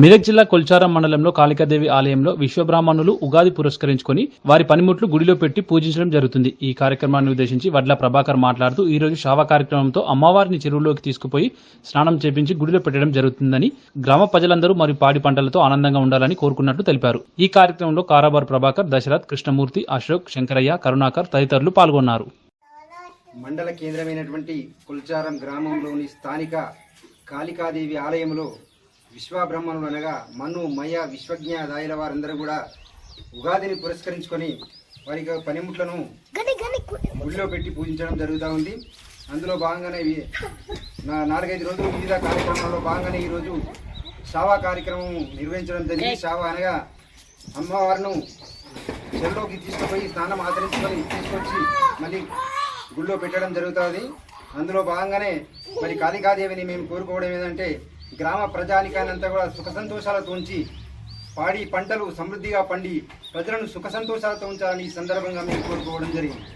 మెదక్ జిల్లా కొల్చారం మండలంలో కాళికాదేవి ఆలయంలో విశ్వబ్రాహ్మణులు ఉగాది పురస్కరించుకొని వారి పనిముట్లు గుడిలో పెట్టి పూజించడం జరుగుతుంది. ఈ కార్యక్రమాన్ని ఉద్దేశించి వడ్ల ప్రభాకర్ మాట్లాడుతూ ఈ రోజు శావ కార్యక్రమంతో అమ్మవారిని చెరువులోకి తీసుకుపోయి స్నానం చేపించి గుడిలో పెట్టడం జరుగుతుందని గ్రామ ప్రజలందరూ మరియు పాడి పంటలతో ఆనందంగా ఉండాలని కోరుకున్నట్లు తెలిపారు. ఈ కార్యక్రమంలో కారాబార్ ప్రభాకర్ దశరథ్ కృష్ణమూర్తి అశోక్ శంకరయ్య కరుణాకర్ తదితరులు పాల్గొన్నారు. మండల కేంద్రమైనటువంటి కుల్చారం గ్రామంలోని స్థానిక కాళికాదేవి ఆలయంలో విశ్వబ్రహ్మణులు అనగా మన్ను మయ విశ్వజ్ఞ దాయిల వారందరూ కూడా ఉగాదిని పురస్కరించుకొని వారి యొక్క పనిముట్లను గుడిలో పెట్టి పూజించడం జరుగుతూ ఉంది. అందులో భాగంగానే నా నాలుగైదు రోజులు వివిధ కార్యక్రమాల్లో భాగంగానే ఈరోజు షావా కార్యక్రమం నిర్వహించడం జరిగింది. షావా అనగా అమ్మవారిను చెరువులోకి తీసుకుపోయి స్నానం ఆచరించుకొని తీసుకొచ్చి మళ్ళీ గుళ్ళో పెట్టడం జరుగుతుంది అందులో భాగంగానే మరి కాళికాదేవిని మేము కోరుకోవడం ఏంటంటే గ్రామ ప్రజానికానంతా కూడా సుఖ సంతోషాలతో ఉంచి పాడి పంటలు సమృద్ధిగా పండి ప్రజలను సుఖ సంతోషాలతో ఉంచాలని ఈ సందర్భంగా మేము కోరుకోవడం జరిగింది.